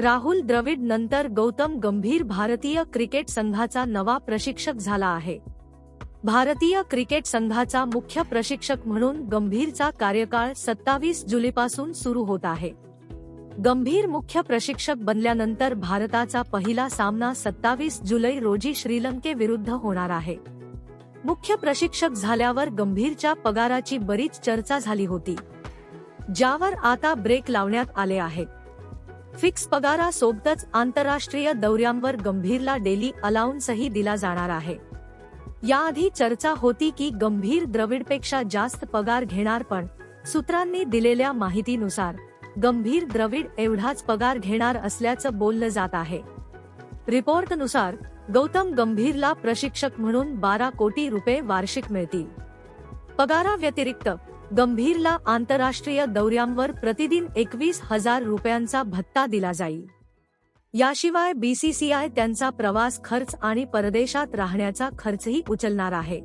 राहुल द्रविड नंतर गौतम गंभीर भारतीय क्रिकेट संघाचा नवा प्रशिक्षक झाला आहे. भारतीय क्रिकेट संघाचा मुख्य प्रशिक्षक म्हणून गंभीरचा कार्यकाळ सत्तावीस जुलैपासून सुरू होत आहे. गंभीर मुख्य प्रशिक्षक बनल्यानंतर भारताचा पहिला सामना सत्तावीस जुलै रोजी श्रीलंकेविरुद्ध होणार आहे. मुख्य प्रशिक्षक झाल्यावर गंभीरच्या पगाराची बरीच चर्चा झाली होती. ज्यावर आता ब्रेक लावण्यात आले आहेत. फिक्स पगारासोबतच आंतरराष्ट्रीय दौऱ्यांवर गंभीरला डेली अलाउन्सही दिला जाणार आहे. याआधी चर्चा होती की गंभीर द्रविडपेक्षा जास्त पगार घेणार पण सूत्रांनी दिलेल्या माहितीनुसार गंभीर द्रविड एवढाच पगार घेणार असल्याचं बोललं जात आहे. रिपोर्टनुसार गौतम गंभीरला प्रशिक्षक म्हणून बारा कोटी रुपये वार्षिक मिळतील. पगाराव्यतिरिक्त गंभीरला आंतरराष्ट्रीय दौऱ्यांवर प्रतिदिन एकवीस हजार रुपयांचा भत्ता दिला जाईल. याशिवाय बीसीसीआय त्यांचा प्रवास खर्च आणि परदेशात राहण्याचा खर्चही उचलणार आहे.